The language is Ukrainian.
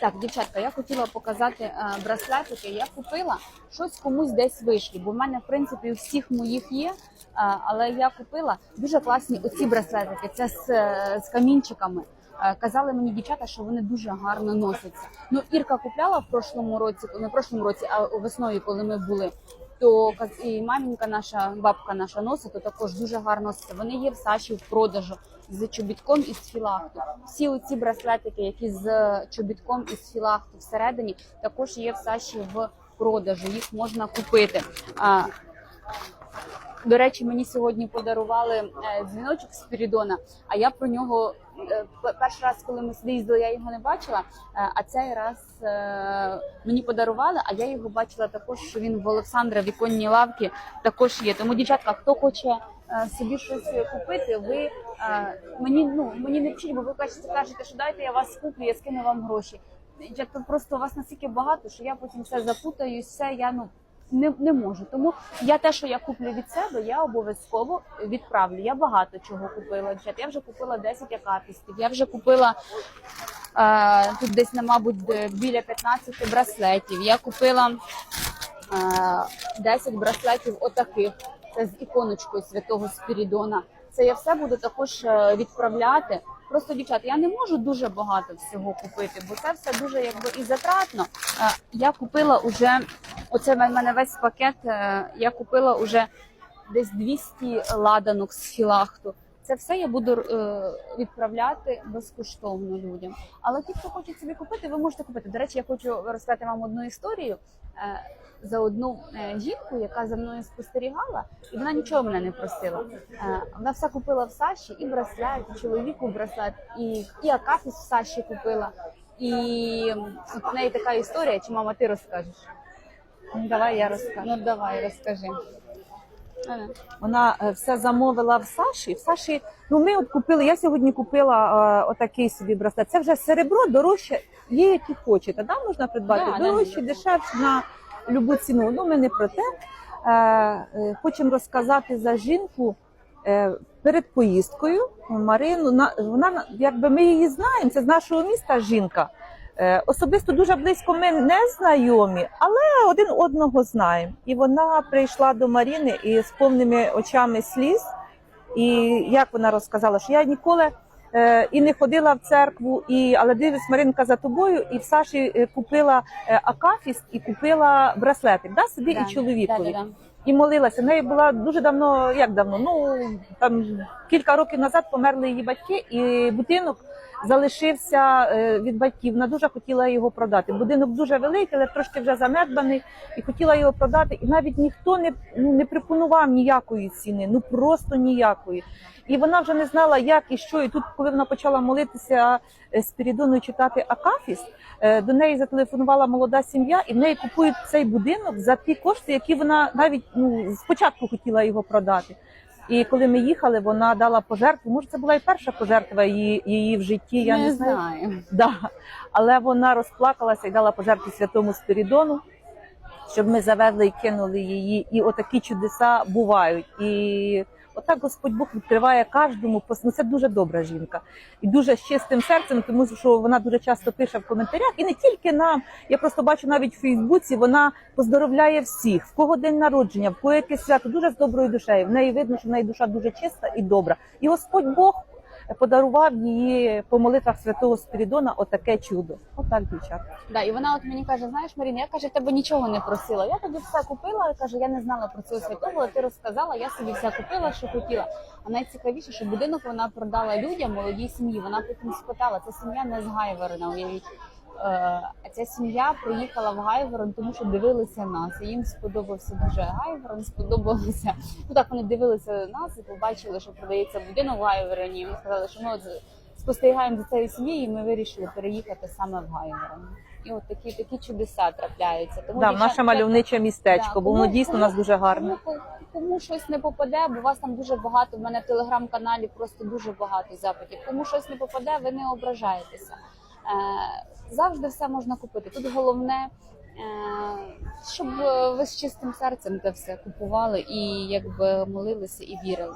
Так, дівчатка, я хотіла показати е, браслетики. Я купила щось комусь десь вийшли, бо в мене, в принципі, у всіх моїх є. е, але я купила дуже класні оці браслетики. Це з, е, з камінчиками. Казали мені дівчата, що вони дуже гарно носяться. Ну, Ірка купляла в прошлому році, не в прошлому році, а весною, коли ми були. То і мамінька наша, бабка наша носить, то також дуже гарно носиться. Вони є в Саші в продажу з чобітком і з філахту. Всі оці браслетики, які з чобітком і з філахту всередині, також є в Саші в продажу. Їх можна купити. До речі, мені сьогодні подарували е, дзвіночок з Спірідона, а я про нього е, перший раз, коли ми сюди їздили, я його не бачила. е, А цей раз мені подарували, а я його бачила також, що він в Олександра в іконній лавці також є. Тому, дівчатка, хто хоче собі щось купити, ви мені ну мені не пишіть, бо ви кажете, що дайте я вас куплю, я скину вам гроші. Дівчатка, просто у вас настільки багато, що я потім все запутаюсь, все я ну не, не можу. Тому я те, що я куплю від себе, я обов'язково відправлю. Я багато чого купила. Я вже купила 10 акафістів, я вже купила е, тут десь, мабуть, біля 15 браслетів. Я купила е, 10 браслетів отаких. Це з іконочкою святого Спірідона. Це я все буду також е, відправляти. Просто, дівчат, я не можу дуже багато всього купити, бо це все дуже якби і затратно. Е, Я купила уже, оце в мене весь пакет. е, Я купила уже десь 200 ладанок з філахту. Це все я буду е, відправляти безкоштовно людям. Але ті, хто хоче собі купити, ви можете купити. До речі, я хочу розказати вам одну історію е, за одну жінку, яка за мною спостерігала, і вона нічого мене не просила. Вона все купила в Саші, і браслет, і чоловіку браслет, і, і акафіс в Саші купила. І в неї така історія, чи мама ти розкажеш? Ну, давай я розкажу. Ну давай, розкажи. Е. Вона е, все замовила в Саші. В Саші, ну ми от купили. Я сьогодні купила е, отакий собі браслет. Це вже серебро дорожче, є які хочете. Да, можна придбати Да, да, дорожче, да. дешевше на любу ціну. Ну ми не про те. Е, е, хочемо розказати за жінку. Е, Перед поїздкою Марину на- вона якби ми її знаємо. Це з нашого міста жінка. Е, Особисто дуже близько ми не знайомі, але один одного знаємо. І вона прийшла до Маріни і з повними очами сліз. І як вона розказала, що я ніколи е, і не ходила в церкву, і але дивись, Маринка за тобою, і в Саші е, купила акафіст і купила браслетик, да, собі Да, і чоловікові. да, да, да. І молилася. В неї була дуже давно, як давно? Ну там кілька років назад померли її батьки, і будинок залишився е, від батьків. Вона дуже хотіла його продати. Будинок дуже великий, але трошки вже занедбаний, і хотіла його продати. І навіть ніхто не, не пропонував ніякої ціни, ну просто ніякої. І вона вже не знала, як і що. І тут, коли вона почала молитися е, Спірідоною читати Акафіст, е, до неї зателефонувала молода сім'я, і в неї купують цей будинок за ті кошти, які вона навіть ну спочатку хотіла його продати. І коли ми їхали, вона дала пожертву. Може, це була і перша пожертва її, її в житті. Я не, не знаю. знаю. Да. Але вона розплакалася і дала пожертву святому Спірідону, щоб ми завезли і кинули її. І отакі чудеса бувають. І отак Господь Бог відкриває кожному. Ну, це дуже добра жінка. І дуже з чистим серцем, тому що вона дуже часто пише в коментарях. І не тільки нам. Я просто бачу навіть в Фейсбуці, вона поздоровляє всіх, в кого день народження, в кого якесь свято, дуже з доброю душею. В неї видно, що в неї душа дуже чиста і добра. І Господь Бог подарував її по молитвах святого Спірідона отаке чудо. Отак, дівчата. Да, і вона от мені каже: знаєш, Маріна, я каже, тебе нічого не просила. Я тобі все купила. Каже, я не знала про цього святого, але ти розказала, я собі все купила, що хотіла. А найцікавіше, що будинок вона продала людям, молодій сім'ї. Вона потім спитала, це сім'я не з Гайверна, уявіть. Е, А ця сім'я приїхала в Гайворон, тому що дивилися нас. І їм сподобався дуже Гайворон, сподобалося. Ну так вони дивилися нас і побачили, що продається будинок в Гайвороні. І Ми сказали, що ми от спостерігаємо за цією сім'єю, і ми вирішили переїхати саме в Гайворон. І от такі такі чудеса трапляються. Тому Да, наше мальовниче містечко, Да, бо воно дійсно у нас дуже гарне. Кому, кому щось не попаде, бо у вас там дуже багато. В мене в телеграм-каналі просто дуже багато запитів. Кому щось не попаде, ви не ображаєтеся. Е, завжди все можна купити. Тут головне, е, щоб ви з чистим серцем це все купували і якби молилися і вірили.